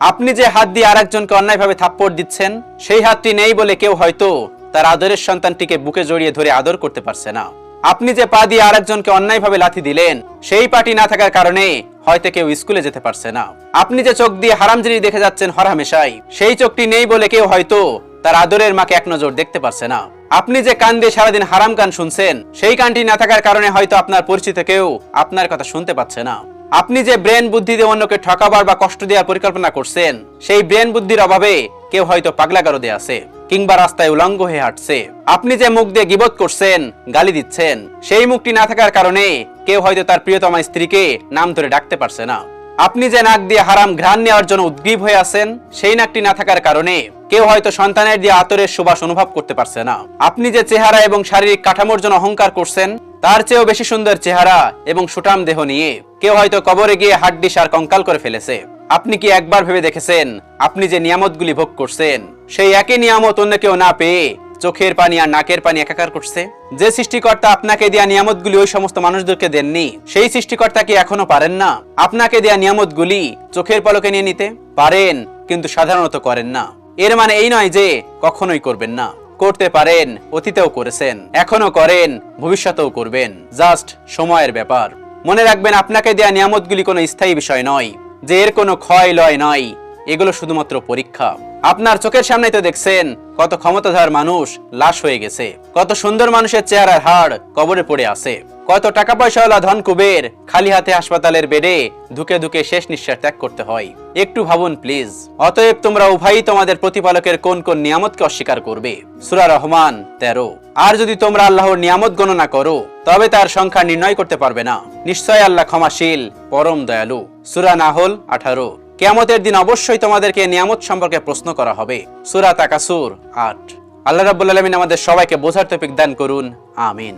আপনি যে হাত দিয়ে আরেকজনকে অন্যায়ভাবে থাপ্পড় দিচ্ছেন, সেই হাতটি নেই বলে কেউ হয়তো তার আদরের সন্তানটিকে বুকে জড়িয়ে ধরে আদর করতে পারছে না। আপনি যে পা দিয়ে আরেকজনকে অন্যায়ভাবে লাথি দিলেন, সেই পাটি না থাকার কারণে হয়তো কেউ স্কুলে যেতে পারছে না। আপনি যে চোখ দিয়ে হারাম জিনিস দেখে যাচ্ছেন হরহামেশাই, সেই চোখটি নেই বলে কেউ হয়তো তার আদরের মাকে এক নজর দেখতে পারছে না। আপনি যে কান দিয়ে সারাদিন হারাম গান শুনছেন, সেই কানটি না থাকার কারণে হয়তো আপনার পরিচিত কেউ আপনার কথা শুনতে পাচ্ছে না। আপনি যে ব্রেন বুদ্ধি দিয়ে অন্যকে ঠকাবার বা কষ্ট দেওয়ার পরিকল্পনা করছেন, সেই ব্রেন বুদ্ধির অভাবে কেউ হয়তো পাগলাগারদে আছে কিংবা রাস্তায় উলঙ্গ হয়ে হাঁটছে। আপনি যে মুখ দিয়ে গিবত করছেন, গালি দিচ্ছেন, সেই মুখটি না থাকার কারণে কেউ হয়তো তার প্রিয়তমা স্ত্রীকে নাম ধরে ডাকতে পারছে না। আপনি যে নাক দিয়ে হারাম ঘ্রাণ নেওয়ার জন্য উদ্গ্রীব হয়ে আছেন, সেই নাকটি না থাকার কারণে কেউ হয়তো সন্তানের দিয়ে আতরের সুবাস অনুভব করতে পারছে না। আপনি যে চেহারা এবং শারীরিক কাঠামোর জন্য অহংকার করছেন, তার চেয়েও বেশি সুন্দর চেহারা এবং সুঠাম দেহ নিয়ে কেউ হয়তো কবরে গিয়ে হাড্ডিস আর কঙ্কাল করে ফেলেছে। আপনি কি একবার ভেবে দেখেছেন, আপনি যে নিয়ামতগুলি ভোগ করছেন, সেই একই নিয়ামত অন্য কেউ না পেয়ে চোখের পানি আর নাকের পানি একাকার করছে? যে সৃষ্টিকর্তা আপনাকে দেয়া নিয়ামতগুলি ওই সমস্ত মানুষদেরকে দেননি, সেই সৃষ্টিকর্তা কি এখনও পারেন না? আপনাকে দেয়া নিয়ামতগুলি চোখের পলকে নিয়ে নিতে পারেন, কিন্তু সাধারণত করেন না। এর মানে এই নয় যে কখনোই করবেন না। করতে পারেন, অতীতেও করেছেন এখনও করেন, ভবিষ্যতেও করবেন। জাস্ট সময়ের ব্যাপার। মনে রাখবেন, আপনাকে দেয়া নিয়ামতগুলি কোনো স্থায়ী বিষয় নয়, যে এর কোনো ক্ষয় লয় নয়। এগুলো শুধুমাত্র পরীক্ষা। আপনার চোখের সামনেই তো দেখছেন কত ক্ষমতাধর মানুষ লাশ হয়ে গেছে। কত সুন্দর মানুষের চেহারার হাড় কবরে পড়ে আছে। কত টাকা পয়সাওয়ালা ধন কুবের খালি হাতে হাসপাতালের বেডে ধুকে ধুকে শেষ নিঃশ্বাস ত্যাগ করতে হয়। একটু ভাবুন প্লিজ। অতএব তোমরা উভয়ই তোমাদের প্রতিপালকের কোন কোন নিয়ামতকে অস্বীকার করবে। সুরা রহমান তেরো। আর যদি তোমরা আল্লাহর নিয়ামত গণনা করো, তবে তার সংখ্যা নির্ণয় করতে পারবে না। নিশ্চয় আল্লাহ ক্ষমাশীল, পরম দয়ালু। সুরা নাহল আঠারো। কেয়ামতের দিন অবশ্যই তোমাদেরকে নিয়ামত সম্পর্কে প্রশ্ন করা হবে। সুরা তাকাসুর আট। আল্লাহ রাবুল আলমিন আমাদের সবাইকে বোঝার টপিক দান করুন। আমিন।